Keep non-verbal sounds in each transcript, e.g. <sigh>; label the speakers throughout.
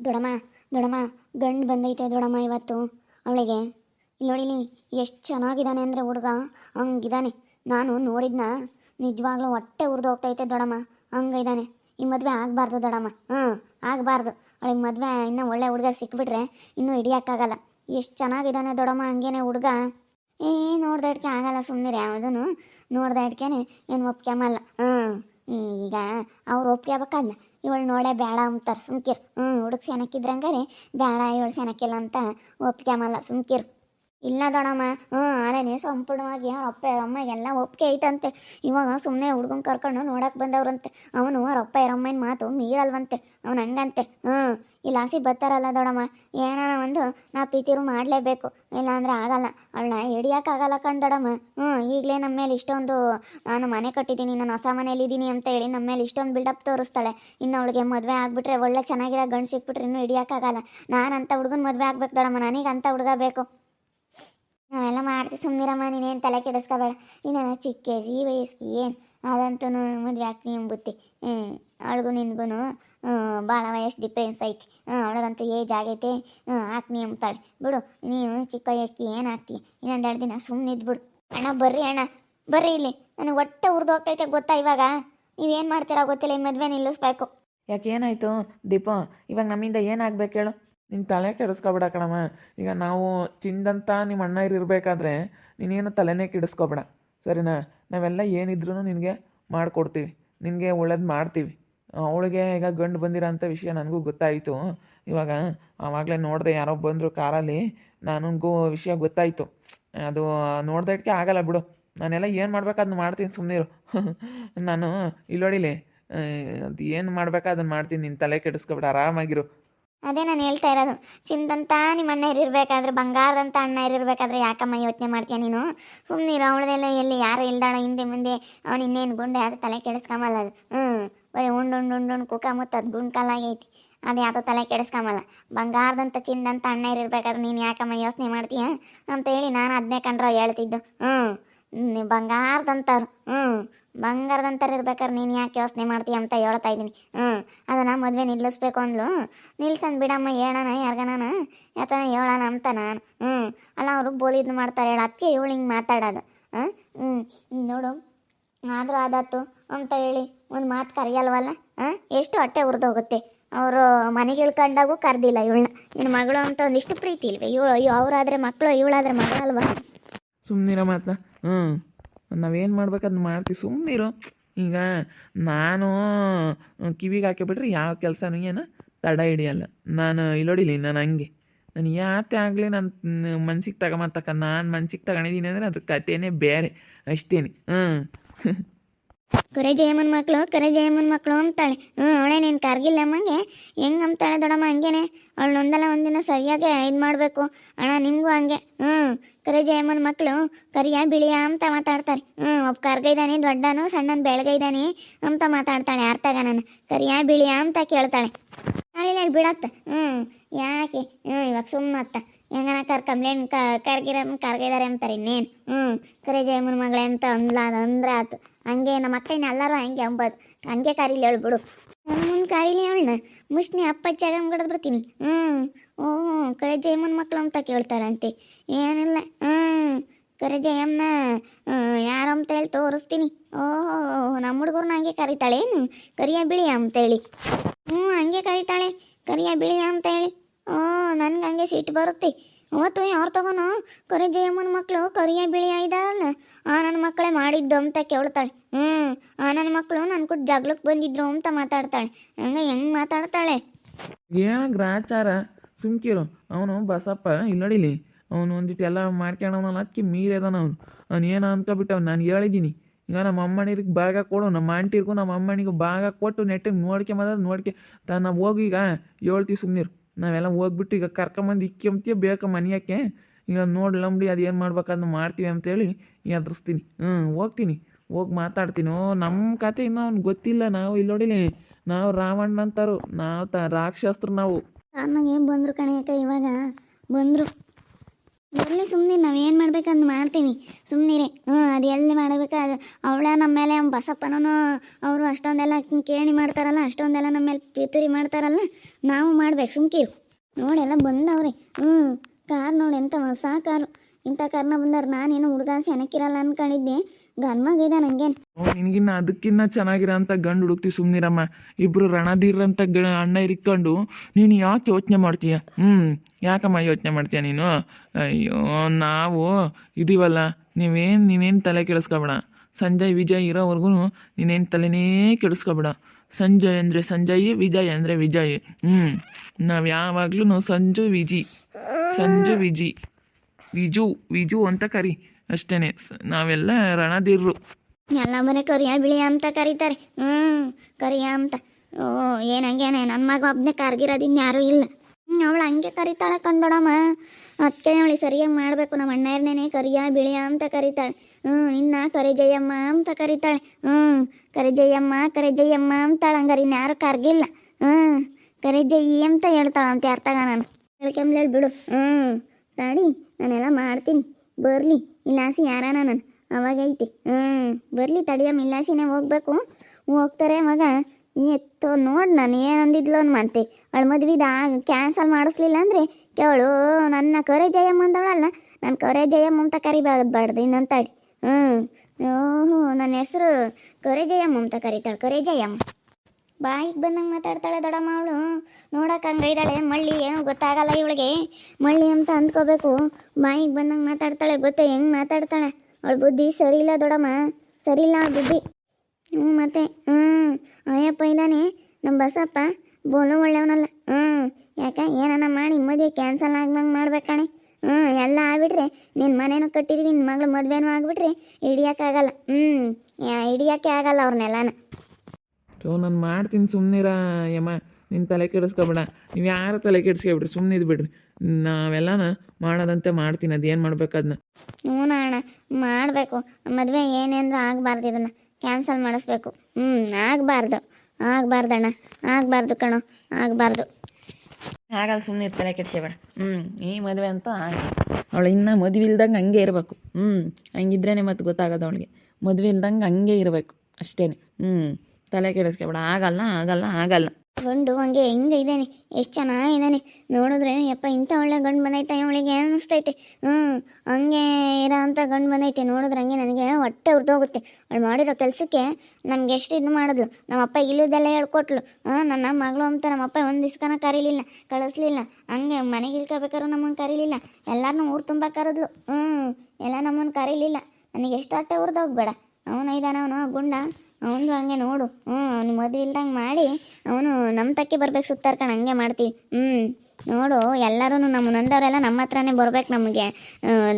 Speaker 1: ದೊಡಮ್ಮ ದೊಡಮ್ಮ, ಗಂಡು ಬಂದೈತೆ ದೊಡಮ್ಮ ಇವತ್ತು. ಅವಳಿಗೆ ನೋಡಿಲಿ ಎಷ್ಟು ಚೆನ್ನಾಗಿದ್ದಾನೆ ಅಂದರೆ ಹುಡುಗ, ಹಂಗಿದ್ದಾನೆ. ನಾನು ನೋಡಿದ್ನ, ನಿಜವಾಗ್ಲೂ ಹೊಟ್ಟೆ ಉರಿದು ಹೋಗ್ತೈತೆ ದೊಡಮ್ಮ, ಹಂಗಿದ್ದಾನೆ. ಈ ಮದುವೆ ಆಗಬಾರ್ದು ದೊಡಮ್ಮ ಹ್ಞೂ ಆಗಬಾರ್ದು. ಅವಳಿಗೆ ಮದುವೆ ಇನ್ನೂ ಒಳ್ಳೆ ಹುಡುಗ ಸಿಕ್ಬಿಟ್ರೆ ಇನ್ನೂ ಹಿಡಿಯೋಕ್ಕಾಗಲ್ಲ. ಎಷ್ಟು ಚೆನ್ನಾಗಿದ್ದಾನೆ ದೊಡಮ್ಮ, ಹಂಗೇನೆ ಹುಡುಗ. ಏ ನೋಡ್ದಾಡ್ಕೆ ಆಗಲ್ಲ ಸುಮ್ಮನೆ ಯಾವುದೂ ನೋಡ್ದ ಇಟ್ಕೆನೆ ಏನು ಒಪ್ಕೊಂಬಲ್ಲ ಹ್ಞೂ ಈಗ ಅವ್ರು ಒಪ್ಕೋಬೇಕಲ್ಲ ಇವಳು ನೋಡೇ ಬೇಡ ಅಂತಾರೆ ಸುಮ್ಕಿರ್ ಹ್ಞೂ ಹುಡುಗ ಸೆನಕ್ಕಿದ್ರಂಗಾರೆ ಬೇಡ ಇವಳು ಸೆನಕ್ಕಿಲ್ಲ ಅಂತ ಒಪ್ಕೊಂಬಲ್ಲ ಸುಮ್ಕಿರ್ ಇಲ್ಲ ದೊಡಮ್ಮ. ಹ್ಞೂ ಆಳೆನೇ ಸಂಪೂರ್ಣವಾಗಿ ಅವ್ರ ಅಪ್ಪ ಅಮ್ಮಗೆಲ್ಲ ಅಮ್ಮಗೆ ಒಪ್ಪಿಗೆ ಐತಂತೆ. ಇವಾಗ ಸುಮ್ಮನೆ ಹುಡ್ಗನ್ ಕರ್ಕೊಂಡು ನೋಡಕ್ಕೆ ಬಂದವ್ರಂತೆ. ಅವನು ಅವ್ರ ಅಪ್ಪ ಇರಮ್ಮನ ಮಾತು ಮೀರಲ್ವಂತೆ. ಅವ್ನು ಹಂಗಂತೆ. ಹ್ಞೂ ಇಲ್ಲಿ ಲಾಸಿ ಬರ್ತಾರಲ್ಲ ದೊಡಮ್ಮ ಏನಾರ ಒಂದು ನಾ ಪ್ರೀತಿರು ಮಾಡಲೇಬೇಕು. ಇಲ್ಲಾಂದ್ರೆ ಆಗಲ್ಲ, ಅವಳನ್ನ ಹಿಡಿಯೋಕ್ಕಾಗಲ್ಲ ಕಣ್ ದೊಡಮ್ಮ. ಹ್ಞೂ ಈಗಲೇ ನಮ್ಮ ಮೇಲೆ ಇಷ್ಟೊಂದು, ನಾನು ಮನೆ ಕಟ್ಟಿದ್ದೀನಿ, ನಾನು ಹೊಸ ಮನೇಲಿದ್ದೀನಿ ಅಂತ ಹೇಳಿ ನಮ್ಮ ಮೇಲೆ ಇಷ್ಟೊಂದು ಬಿಲ್ಡಪ್ ತೋರಿಸ್ತಾಳೆ. ಇನ್ನು ಅವಳಿಗೆ ಮದುವೆ ಆಗಿಬಿಟ್ರೆ ಒಳ್ಳೆ ಚೆನ್ನಾಗಿರೋ ಗಂಡು ಸಿಕ್ಬಿಟ್ರೆ ಇನ್ನೂ ಹಿಡಿಯೋಕ್ಕಾಗಲ್ಲ. ನಾನು ಅಂತ ಹುಡುಗನ ಮದುವೆ ಆಗ್ಬೇಕು ದೊಡಮ್ಮ, ನನಗೆ ಅಂಥ ಹುಡುಗ ಬೇಕು. ನಾವೆಲ್ಲ ಮಾಡ್ತೀವಿ ಸುಮ್ಮನಿರಮ್ಮ ನೀನೇನು ತಲೆ ಕೆಡಿಸ್ಕೋಬೇಡ. ನೀನು ಚಿಕ್ಕ ಏಜ್ ಈ ವಯಸ್ಸಿಗೆ ಏನು, ಅದಂತೂ ಮದುವೆ ಆಗ್ತೀನಿ ಎಂಬುತ್ತಿ ಹ್ಞೂ ಅವಳಿಗೂ ನಿನ್ಗೂ ಭಾಳ ಎಷ್ಟು ಡಿಫ್ರೆನ್ಸ್ ಐತಿ. ಅವಳಗಂತೂ ಏಜ್ ಆಗೈತೆ. ಹಾಕ್ನಿ ಅಂತಾಳೆ ಬಿಡು, ನೀನು ಚಿಕ್ಕ ವಯಸ್ಸಿಗೆ ಏನು ಹಾಕ್ತಿ ಇನ್ನೊಂದು ಎರಡು ದಿನ ಸುಮ್ಮನೆ ಇದ್ಬಿಡು ಅಣ್ಣ, ಬರ್ರಿ ಅಣ್ಣ. ಬರ್ರಿ ಇಲ್ಲಿ. ನನಗೆ ಒಟ್ಟೆ ಉರಿದು ಹೋಗ್ತೈತೆ ಗೊತ್ತಾ ಇವಾಗ? ನೀವೇನು ಮಾಡ್ತೀರಾ ಗೊತ್ತಿಲ್ಲ, ಈ ಮದುವೆ ನಿಲ್ಲಿಸ್ಬೇಕು.
Speaker 2: ಯಾಕೆ ಏನಾಯಿತು? ದೀಪ, ಇವಾಗ ನಮ್ಮಿಂದ ಏನಾಗ್ಬೇಕು ಹೇಳು? ನಿನ್ನ ತಲೆ ಕೆಡಿಸ್ಕೊಬೇಡ ಕಣಮ್ಮ. ಈಗ ನಾವು ಚಿಂದಂತ ನಿಮ್ಮ ಅಣ್ಣ ಇರಬೇಕಾದ್ರೆ ನೀನೇನು ತಲೆನೇ ಕೆಡಿಸ್ಕೊಬೇಡ. ಸರಿನಾ? ನಾವೆಲ್ಲ ಏನಿದ್ರೂ ನಿನಗೆ ಮಾಡಿಕೊಡ್ತೀವಿ. ನಿನಗೆ ಒಳ್ಳೇದು ಮಾಡ್ತೀವಿ. ಅವಳಿಗೆ ಈಗ ಗಂಡು ಬಂದಿರೋಂಥ ವಿಷಯ ನನಗೂ ಗೊತ್ತಾಯಿತು. ಇವಾಗ ಆವಾಗಲೇ ನೋಡಿದೆ ಯಾರೋ ಬಂದರು ಕಾರಲ್ಲಿ, ನನಗೂ ವಿಷಯ ಗೊತ್ತಾಯಿತು. ಅದು ನೋಡ್ದಕ್ಕೆ ಆಗಲ್ಲ ಬಿಡು. ನಾನೆಲ್ಲ ಏನು ಮಾಡ್ಬೇಕು ಅದನ್ನ ಮಾಡ್ತೀನಿ ಸುಮ್ಮನಿರು <laughs> ನಾನು ಇಲ್ಲೋಡಿಲಿ ಅದು ಏನು ಅದನ್ನು ಮಾಡ್ತೀನಿ ನಿನ್ನ ತಲೆ ಕೆಡಿಸ್ಕೊಬಿಟ್ಟು ಆರಾಮಾಗಿರು.
Speaker 1: ಅದೇ ನಾನು ಹೇಳ್ತಾ ಇರೋದು ಚಿಂತಂತ ನಿಮ್ಮ ಅಣ್ಣ ಇರಬೇಕಾದ್ರೆ, ಬಂಗಾರದಂತ ಅಣ್ಣ ಇರಬೇಕಾದ್ರೆ ಯಾಕಮ್ಮ ಯೋಚನೆ ಮಾಡ್ತೀಯ ನೀನು? ಸುಮ್ಮನೆ ಅವಳದೆಲ್ಲ ಎಲ್ಲಿ ಯಾರು ಇಲ್ದಾಳ ಹಿಂದೆ ಮುಂದೆ, ಅವ್ನು ಇನ್ನೇನು ಗುಂಡೆ ಆದ್ರೆ ತಲೆ ಕೆಡಿಸ್ಕೊಂಬಲ್ಲ ಅದು. ಹ್ಞೂ ಬರೀ ಉಂಡು ಉಂಡು ಉಂಡು ಉಂಡು ಕುಕ್ಕ ಮುತ್ತ ಅದು ಗುಂಡ್ ಕಾಲಾಗೈತಿ ಅದು ಯಾವುದೋ ತಲೆ ಕೆಡಿಸ್ಕೊಂಬಲ್ಲ ಬಂಗಾರದಂತ ಚಿಂದಂತ ಅಣ್ಣ ಇರಬೇಕಾದ್ರೆ ನೀನು ಯಾಕಮ್ಮ ಯೋಚನೆ ಮಾಡ್ತೀಯ? ಅಂತ ಹೇಳಿ ನಾನು ಅದನ್ನೇ ಕಂಡ್ರ ಹೇಳ್ತಿದ್ದು. ಹ್ಞೂ ಬಂಗಾರದಂತರು ಹ್ಞೂ ಬಂಗಾರದಂತಾರೆ ಇರ್ಬೇಕಾದ್ರೆ ನೀನು ಯಾಕೆ ಯೋಚನೆ ಮಾಡ್ತೀಯ ಅಂತ ಹೇಳ್ತಾ ಇದ್ದೀನಿ. ಹ್ಞೂ ಅದನ್ನು ಮದುವೆ ನಿಲ್ಲಿಸ್ಬೇಕು ಅಂದ್ಲು. ನಿಲ್ಸಂದು ಬಿಡಮ್ಮ, ಹೇಳೋಣ, ಯಾರ್ಗನಾನ? ಯಾತನ ಹೇಳೋಣ ಅಂತ ನಾನು. ಹ್ಞೂ ಅಲ್ಲ ಅವರು ಬೋಲಿದ್ದು ಮಾಡ್ತಾರೆ ಹೇಳ. ಅದಕ್ಕೆ ಇವಳು ಹಿಂಗೆ ಮಾತಾಡೋದು. ಹಾಂ? ಹ್ಞೂ ನೋಡು. ಆದರೂ ಆದಾತು ಅಂತ ಹೇಳಿ ಒಂದು ಮಾತು ಕರೆಯಲ್ವಲ್ಲ ಹಾಂ ಎಷ್ಟು ಹೊಟ್ಟೆ ಉರಿದೋಗುತ್ತೆ. ಅವರು ಮನೆಗೆ ಇಳ್ಕೊಂಡಾಗೂ ಕರೆದಿಲ್ಲ ಇವಳನ್ನ. ನಿನ್ನ ಮಗಳು ಅಂತ ಒಂದಿಷ್ಟು ಪ್ರೀತಿ ಇಲ್ವೇ? ಇವಳು, ಅಯ್ಯೋ, ಅವರಾದರೆ ಮಕ್ಕಳು ಇವಳಾದರೆ ಮಗಳಲ್ವಾ?
Speaker 2: ಸುಮ್ಮನಿರ ಮಾತ ಹ್ಞೂ ನಾವೇನು ಮಾಡ್ಬೇಕು ಅದನ್ನ ಮಾಡ್ತೀವಿ. ಸುಮ್ಮನಿರು ಈಗ ನಾನು ಕಿವಿಗೆ ಹಾಕಿಬಿಟ್ರೆ ಯಾವ ಕೆಲಸನೂ ಏನು ತಡ ಹಿಡಿಯಲ್ಲ. ನಾನು ಇಲ್ಲೋಡಿಲಿ, ನಾನು ಹಂಗೆ. ನಾನು ಯಾತೆ ಆಗಲಿ ನನ್ನ ಮನ್ಸಿಗೆ ತಗೊಂಬತ್ತಕ್ಕ ನಾನು ಮನ್ಸಿಗೆ ತಗೊಂಡಿದ್ದೀನಿ ಅಂದರೆ ಅದ್ರ ಕಥೆನೇ ಬೇರೆ. ಅಷ್ಟೇನೆ. ಹ್ಞೂ <laughs>
Speaker 1: ಕರೆ ಜಯಮ್ಮನ ಮಕ್ಕಳು ಕರೆ ಜಯಮ್ಮನ ಮಕ್ಕಳು ಅಂತಾಳೆ. ಹ್ಞೂ ಅವಳೆ ನೀನು ಕಾರ್ಗಿಲ್ಲಮ್ಮಂಗೆ ಹೆಂಗೆ ಅಂತಾಳೆ ದೊಡಮ್ಮ ಹಂಗೇನೆ? ಅವಳು ಒಂದಲ್ಲ ಒಂದಿನ ಸರಿಯಾಗಿ ಇದು ಮಾಡಬೇಕು. ಅಣ್ಣ, ನಿಮಗೂ ಹಂಗೆ. ಹ್ಞೂ ಕರೆ ಜಯಮ್ಮನ ಮಕ್ಕಳು ಕರಿಯ ಬಿಳಿಯ ಅಂತ ಮಾತಾಡ್ತಾರೆ. ಹ್ಞೂ ಒಬ್ಬ ಕರ್ಗೈದಾನೆ, ದೊಡ್ಡನು, ಸಣ್ಣನ ಬೆಳಗೈದಾನೆ ಅಂತ ಮಾತಾಡ್ತಾಳೆ ಅರ್ಥಾಗ ನಾನು ಕರಿಯ ಬಿಳಿಯ ಅಂತ ಕೇಳ್ತಾಳೆ. ಅಲ್ಲಿ ಬಿಡತ್ತ? ಹ್ಞೂ ಯಾಕೆ? ಹ್ಞೂ ಇವಾಗ ಸುಮ್ಮತ್ತ ಹೆಂಗನ ಕರ್ ಕಂಪ್ಲೇಂಟ್ ಕ ಕರ್ಗಿರ ಕರ್ಗಿದಾರೆ ಅಂತಾರೆ ಇನ್ನೇನು? ಹ್ಞೂ ಕರೆ ಜಯಮ್ಮನ ಮಗಳೇ ಅಂತ ಅಂದ್ಲ ಅದು ಅಂದ್ರೆ ಆತು. ಹಂಗೆ ನಮ್ಮ ಅಕ್ಕನ ಎಲ್ಲರೂ ಹಂಗೆ ಅಂಬೋದು. ಹಂಗೆ ಕರೀಲಿ ಹೇಳ್ಬಿಡು ಮುಂದೆ ಕರೀಲಿ ಅವಳನ್ನ ಮುಷ್ಣಿ ಅಪ್ಪಚ್ಚಾಗ ಗಡದ್ ಬರ್ತೀನಿ ಹ್ಞೂ ಓಹೋ ಕರೆ ಜಯಮ್ಮನ ಮಕ್ಳು ಅಂತ ಕೇಳ್ತಾರಂತೆ ಏನಿಲ್ಲ. ಹ್ಞೂ ಕರೆ ಜಯಮ್ಮನ ಯಾರು ಅಂತ ಹೇಳಿ ತೋರಿಸ್ತೀನಿ. ಓಹೋ, ನಮ್ಮ ಹುಡುಗರ್ನ ಹಂಗೆ ಕರೀತಾಳೆ ಏನು ಕರಿಯ ಬಿಳಿಯ ಅಂತೇಳಿ ಹ್ಞೂ ಹಂಗೆ ಕರೀತಾಳೆ. ಕರಿಯ ಬಿಳಿ ಅಂತ ಹೇಳಿ. ನನ್ಗೆ ಹಂಗೆ ಸಿಟ್ಟು ಬರುತ್ತೆ. ಅವತ್ತು ಯಾರು ತಗೋನು? ಕರಿ ಜಯಮ್ಮನ ಮಕ್ಕಳು ಕರಿಯ ಬಿಳಿ ಇದ್ದಾರಲ್ಲ ಆ ನನ್ನ ಮಕ್ಕಳೇ ಮಾಡಿದ್ದು ಅಂತ ಕೇಳ್ತಾಳೆ. ಹ್ಞೂ ಆ ನನ್ನ ಮಕ್ಕಳು ನನ್ನ ಕೊಟ್ಟು ಜಗ್ಲಕ್ಕೆ ಬಂದಿದ್ರು ಅಂತ ಮಾತಾಡ್ತಾಳೆ. ಹಂಗೆ ಹೆಂಗೆ ಮಾತಾಡ್ತಾಳೆ?
Speaker 2: ಏನು ಗ್ರಾಚಾರ? ಸುಮ್ಕಿರು ಅವನು ಬಸಪ್ಪ ಇಲ್ಲಡಿಲಿ ಅವನು ಒಂದಿಟ್ಟು ಎಲ್ಲ ಮಾಡ್ಕೊಳವನಲ್ಲ ಅದಕ್ಕೆ ಮೀರಿದಾನ ಅವನು. ಅವ್ನು ಏನು ಅನ್ಕೊಬಿಟ್ಟವ್ ನಾನು ಹೇಳಿದ್ದೀನಿ ಈಗ ನಮ್ಮ ಅಮ್ಮನಿಗೆ ಭಾಗ ಕೊಡು. ನಮ್ಮ ಆಂಟಿರ್ಗೂ ನಮ್ಮ ಅಮ್ಮನಿಗೂ ಭಾಗ ಕೊಟ್ಟು ನೆಟ್ಟಿಗೆ ನೋಡ್ಕೊಂಬದ ನೋಡ್ಕೆ. ತಾನು ನಾವು ಹೋಗಿ ಈಗ ಹೇಳ್ತೀವಿ ಸುಮ್ಮನಿರು ನಾವೆಲ್ಲ ಹೋಗ್ಬಿಟ್ಟು ಈಗ ಕರ್ಕೊಂಬಂದು ಇಕ್ಕೊಂತೀಯ ಬೇಕು ಮನೆಯಕ್ಕೆ, ಈಗ ನೋಡ್ಲಂಬ್ಡಿ ಅದು ಏನು ಮಾಡ್ಬೇಕು ಅದನ್ನ ಮಾಡ್ತೀವಿ ಅಂತೇಳಿ ಎದುರಿಸ್ತೀನಿ. ಹ್ಞೂ ಹೋಗ್ತೀನಿ. ಹೋಗಿ ಮಾತಾಡ್ತೀನಿ. ಓ ನಮ್ಮ ಕತೆ ಇನ್ನೂ ಅವ್ನು ಗೊತ್ತಿಲ್ಲ. ನಾವು ಇಲ್ಲಿ ನೋಡಿಲಿ, ನಾವು ರಾವಣ್ಣ ಅಂತಾರು ನಾವು ತ ರಾಕ್ಷಸ್ರು ನಾವು.
Speaker 1: ನನಗೆ ಬಂದರು ಕಣೆಯಕ್ಕ ಇವಾಗ? ಬಂದರು. ಬರಲಿ ಸುಮ್ಮನೆ ನಾವೇನು ಮಾಡ್ಬೇಕಂದು ಮಾಡ್ತೀವಿ. ಸುಮ್ಮನೆ ಹ್ಞೂ, ಅದು ಎಲ್ಲಿ ಮಾಡಬೇಕು, ಅದು ಅವಳ ನಮ್ಮ ಮೇಲೆ ಬಸಪ್ಪನೂ ಅವರು ಅಷ್ಟೊಂದೆಲ್ಲ ಕೇಣಿ ಮಾಡ್ತಾರಲ್ಲ, ಅಷ್ಟೊಂದೆಲ್ಲ ನಮ್ಮ ಮೇಲೆ ಪಿತೂರಿ ಮಾಡ್ತಾರಲ್ಲ, ನಾವು ಮಾಡ್ಬೇಕು. ಸುಮ್ಕಿರು ನೋಡಿ, ಎಲ್ಲ ಬಂದವ್ರಿ. ಹ್ಞೂ, ಕಾರ್ ನೋಡಿ ಎಂಥ ಹೊಸ ಕಾರು. ಇಂಥ ಕಾರ್ನ ಬಂದವ್ರು ನಾನೇನು ಹುಡುಗ ಸೆನಕ್ಕಿರಲ್ಲ
Speaker 2: ನಿನಗಿನ್ನ ಅದಕ್ಕಿನ್ನ ಚೆನ್ನಾಗಿರೋ ಗಂಡು ಹುಡುಕ್ತಿ ಸುಮ್ಮನಿರಮ್ಮ ಇಬ್ರು ರಣಧೀರಂತ ಅಂತ ಅಣ್ಣ ಇರಿಕೊಂಡು ನೀನು ಯಾಕೆ ಯೋಚನೆ ಮಾಡ್ತೀಯ? ಹ್ಞೂ ಯಾಕಮ್ಮ ಯೋಚನೆ ಮಾಡ್ತೀಯ ನೀನು? ಅಯ್ಯೋ, ನಾವು ಇದೀವಲ್ಲ, ನೀವೇನು, ನೀನೇನ್ ತಲೆ ಕೆಡಿಸ್ಕೊಬೇಡ. ಸಂಜಯ್, ವಿಜಯ್ ಇರೋವರೆಗೂ ನೀನೇನು ತಲೆನೇ ಕೆಡಿಸ್ಕೊಬೇಡ. ಸಂಜಯ್ ಅಂದ್ರೆ ಸಂಜಯ್, ವಿಜಯ್ ಅಂದರೆ ವಿಜಯ್. ಹ್ಞೂ ನಾವು ಯಾವಾಗಲೂ ಸಂಜು, ವಿಜಿ. ಸಂಜು, ವಿಜಿ. ವಿಜು ವಿಜು ಅಂತ ಕರಿ. ಅಷ್ಟೇ ನಾವೆಲ್ಲ ರಣಧೀರರು
Speaker 1: ಎಲ್ಲ ಮನೆ ಕರಿಯ ಬಿಳಿ ಅಂತ ಕರೀತಾರೆ. ಹ್ಞೂ ಕರಿಯ ಅಂತ. ಓ ಏನಂಗೇನೆ ನನ್ನ ಮಗ ಒಬ್ಬನೇ ಕರ್ಗಿರೋದಿನ್ ಯಾರೂ ಇಲ್ಲ. ಅವಳು ಹಂಗೆ ಕರಿತಾಳೆ ಕಂಡೋಣಮ್ಮ ಅದಕ್ಕೆ ಅವಳಿ ಸರಿಯಾಗಿ ಮಾಡಬೇಕು. ನಮ್ಮ ಅಣ್ಣರ್ನೇನೆ ಕರಿಯ ಬಿಳಿಯ ಅಂತ ಕರಿತಾಳೆ. ಹ್ಞೂ ಇನ್ನ ಕರಿ ಜಯಮ್ಮ ಅಂತ ಕರಿತಾಳೆ. ಹ್ಞೂ ಕರಿ ಜಯಮ್ಮ ಕರಿ ಜಯಮ್ಮ ಅಂತಾಳೆ. ಹಂಗಾರೆ ಇನ್ಯಾರು ಕರ್ಗಿಲ್ಲ. ಹ್ಞೂ ಕರಿ ಜಯಿ ಅಂತ ಹೇಳ್ತಾಳೆ ಅಂತ ಅರ್ಥಗ ನಾನು ಹೇಳ್ಕೊಂಬ್ಲೇಳಿ ಬಿಡು ಹ್ಞೂ ತಾಡಿ, ನಾನೆಲ್ಲ ಮಾಡ್ತೀನಿ. ಬರಲಿ ಇಲ್ಲಾಸಿ ಯಾರಾನ ನಾನು? ಅವಾಗೈತಿ ಹ್ಞೂ ಬರಲಿ ತಡಿಯಮ್ಮ ಇಲ್ಲಾಸಿನೇ ಹೋಗ್ಬೇಕು. ಹೋಗ್ತಾರೆ ಮಗ. ಎತ್ತೋ ನೋಡಿ ನಾನು ಏನು ಅಂದಿದ್ಲು ಅಂತ ಮಾಡ್ತೆ ಅವಳು ಮದ್ವಿದ ಕ್ಯಾನ್ಸಲ್ ಮಾಡಿಸ್ಲಿಲ್ಲ ಅಂದರೆ ಕೇಳು. ನನ್ನ ಕರೆ ಜಯಮ್ಮ ಅಂದವಳಲ್ಲ ನನ್ನ ಕರೆ ಜಯಮ್ಮ ಅಂತ ಕರಿಬಾರ್ದು ಇನ್ನೊಂದು ತಡಿ ಹ್ಞೂ ಓಹೋ, ನನ್ನ ಹೆಸರು ಕರೆ ಜಯಮ್ಮ ಅಂತ ಕರಿತಾಳೆ, ಕರೆ ಜಯಮ್ಮ. ಬಾಯಿಗೆ ಬಂದಂಗೆ ಮಾತಾಡ್ತಾಳೆ ದೊಡ್ಡಮ್ಮ ಅವಳು. ನೋಡಕ್ಕೆ ಹಂಗೈದಾಳೆ ಮಳ್ಳಿ ಏನು ಗೊತ್ತಾಗಲ್ಲ ಇವಳಿಗೆ. ಮಳ್ಳಿ ಅಂತ ಅಂದ್ಕೋಬೇಕು. ಬಾಯಿಗೆ ಬಂದಂಗೆ ಮಾತಾಡ್ತಾಳೆ. ಗೊತ್ತೇ ಹೆಂಗೆ ಮಾತಾಡ್ತಾಳೆ. ಅವಳ ಬುದ್ಧಿ ಸರಿ ಇಲ್ಲ ದೊಡ್ಡಮ್ಮ. ಸರಿ ಇಲ್ಲ ಅವಳ ಬುದ್ಧಿ. ಹ್ಞೂ ಮತ್ತೆ? ಹ್ಞೂ ಅಯ್ಯಪ್ಪ ಇದ್ದಾನೆ ನಮ್ಮ ಬಸಪ್ಪ ಬೋಲು ಒಳ್ಳೆಯವನಲ್ಲ. ಹ್ಞೂ ಯಾಕೆ? ಏನನ್ನ ಮಾಡಿ ಮದುವೆ ಕ್ಯಾನ್ಸಲ್ ಆಗ್ದಂಗೆ ಮಾಡ್ಬೇಕಣೆ ಹ್ಞೂ ಎಲ್ಲ ಆಗ್ಬಿಟ್ರೆ. ನಿನ್ನ ಮನೇನೂ ಕಟ್ಟಿದ್ವಿ ನಿನ್ನ ಮಗಳು ಮದುವೆನೂ ಆಗ್ಬಿಟ್ರೆ ಹಿಡಿಯೋಕ್ಕಾಗಲ್ಲ ಹ್ಞೂ ಹಿಡಿಯೋಕ್ಕೆ ಆಗಲ್ಲ ಅವ್ರನ್ನೆಲ್ಲನ
Speaker 2: ಸೊ ನಾನು ಮಾಡ್ತೀನಿ ಸುಮ್ಮನಿರ ಯಮ್ಮ ನಿನ್ನ ತಲೆ ಕೆಡಿಸ್ಕೊಬೇಡ ನೀವು ಯಾರ ತಲೆ ಕೆಡಿಸ್ಕೊಬಿಡ್ರಿ ಸುಮ್ಮನೆ ಇದ್ಬಿಡ್ರಿ ನಾವೆಲ್ಲನ ಮಾಡೋದಂತೆ ಮಾಡ್ತೀನಿ ಅದೇನು ಮಾಡ್ಬೇಕು ಅದನ್ನ
Speaker 1: ಹ್ಞೂ ಅಣ್ಣ ಮಾಡಬೇಕು. ಮದುವೆ ಏನೇಂದ್ರೆ ಆಗಬಾರ್ದು ಇದನ್ನು. ಕ್ಯಾನ್ಸಲ್ ಮಾಡಿಸ್ಬೇಕು. ಹ್ಞೂ ಆಗಬಾರ್ದು. ಆಗಬಾರ್ದಣ್ಣ ಆಗಬಾರ್ದು ಕಣೋ. ಆಗಬಾರ್ದು.
Speaker 3: ಆಗಲ್ಲ ಸುಮ್ಮನೆ ತಲೆ ಕೆಡಿಸ್ಕೊಬೇಡ ಹ್ಞೂ ಈ ಮದುವೆ ಅಂತ ಆಗಲ್ಲ ಅವಳು ಇನ್ನೂ ಮದುವೆ ಇಲ್ದಂಗೆ ಹಂಗೆ ಇರಬೇಕು. ಹ್ಞೂ ಹಂಗಿದ್ರೇ ಮತ್ತೆ ಗೊತ್ತಾಗೋದು ಅವಳಿಗೆ. ಮದುವೆ ಇಲ್ದಂಗೆ ಹಂಗೆ ಇರಬೇಕು ಅಷ್ಟೇ ಹ್ಞೂ ತಲೆ ಕೆಡಿಸ್ಕೊಬೇಡ ಆಗಲ್ಲ ಆಗಲ್ಲ ಆಗಲ್ಲ.
Speaker 1: ಗಂಡು ಹಂಗೆ ಹೆಂಗೆ ಇದ್ದಾನೆ. ಎಷ್ಟು ಚೆನ್ನಾಗಿದ್ದಾನೆ ನೋಡಿದ್ರೆ, ಯಪ್ಪ, ಇಂಥ ಒಳ್ಳೆ ಗಂಡು ಬಂದೈತೆ ಅವಳಿಗೆ ಅನ್ನಿಸ್ತೈತೆ ಹ್ಞೂ ಹಂಗೆ ಇರೋ ಅಂಥ ಗಂಡು ಬಂದೈತೆ. ನೋಡಿದ್ರೆ ಹಂಗೆ ನನಗೆ ಹೊಟ್ಟೆ ಉರ್ದೋಗುತ್ತೆ. ಅವಳು ಮಾಡಿರೋ ಕೆಲಸಕ್ಕೆ ನಮ್ಗೆ ಎಷ್ಟು ಇದು ಮಾಡಿದ್ಲು. ನಮ್ಮಪ್ಪ ಇಲ್ಲದೆಲ್ಲ ಹೇಳ್ಕೊಟ್ಲು. ಹಾಂ, ನನ್ನ ಮಗಳು ಅಂತ ನಮ್ಮಪ್ಪ ಒಂದು ದಿಸ್ಕನ ಕರೀಲಿಲ್ಲ, ಕಳಿಸ್ಲಿಲ್ಲ. ಹಂಗೆ ಮನೆಗೆ ಇಳ್ಕೊಬೇಕಾದ್ರೂ ನಮ್ಮನ್ನು ಕರೀಲಿಲ್ಲ. ಎಲ್ಲರನ್ನೂ ಊರು ತುಂಬ ಕರೆದ್ಲು. ಹ್ಞೂ ಎಲ್ಲ ನಮ್ಮನ್ನು ಕರೀಲಿಲ್ಲ. ನನಗೆ ಎಷ್ಟು ಹೊಟ್ಟೆ ಹುರಿದೋಗ್ಬೇಡ ಅವನು ಇದ್ದಾನ ಅವನು ಗುಂಡ. ಅವನು ಹಂಗೆ ನೋಡು. ಹ್ಞೂ ಅವ್ನಿಗೆ ಮದುವೆ ಇಲ್ದಂಗೆ ಮಾಡಿ ಅವನು ನಮ್ಮ ತಕ್ಕಿ ಬರ್ಬೇಕು ಸುತ್ತಾರ್ಕೊಂಡು ಹಂಗೆ ಮಾಡ್ತೀವಿ ಹ್ಞೂ ನೋಡು ಎಲ್ಲರೂ ನಮ್ಮ ನಂದವರೆಲ್ಲ ನಮ್ಮ ಹತ್ರನೇ ಬರ್ಬೇಕು ನಮಗೆ.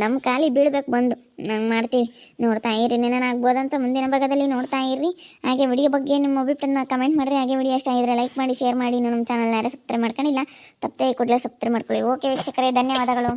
Speaker 1: ನಮ್ಮ ಖಾಲಿ ಬೀಳ್ಬೇಕು ಬಂದು. ನಂಗೆ ಮಾಡ್ತೀವಿ ನೋಡ್ತಾ ಇರಿ ಏನೇನು ಆಗ್ಬೋದಂತ ಮುಂದಿನ ಭಾಗದಲ್ಲಿ ನೋಡ್ತಾ ಇರ್ರಿ ಹಾಗೆ ವಿಡಿಯೋ ಬಗ್ಗೆ ನಿಮ್ಮ ಅಭಿಪ್ರಾಯನ ಕಮೆಂಟ್ ಮಾಡಿರಿ. ಹಾಗೆ ವಿಡಿಯೋ ಇಷ್ಟ ಆಗಿದ್ರೆ ಲೈಕ್ ಮಾಡಿ ಶೇರ್ ಮಾಡಿ. ನಮ್ಮ ಚಾನಲ್ನ ಯಾರು ಸಬ್ಸ್ಕ್ರೈಬ್ ಮಾಡ್ಕೊಂಡಿಲ್ಲ, ತಪ್ಪದೆ ಕೂಡಲೇ ಸಬ್ಸ್ಕ್ರೈಬ್ ಮಾಡ್ಕೊಳ್ಳಿ. ಓಕೆ ವೀಕ್ಷಕರೇ, ಧನ್ಯವಾದಗಳು.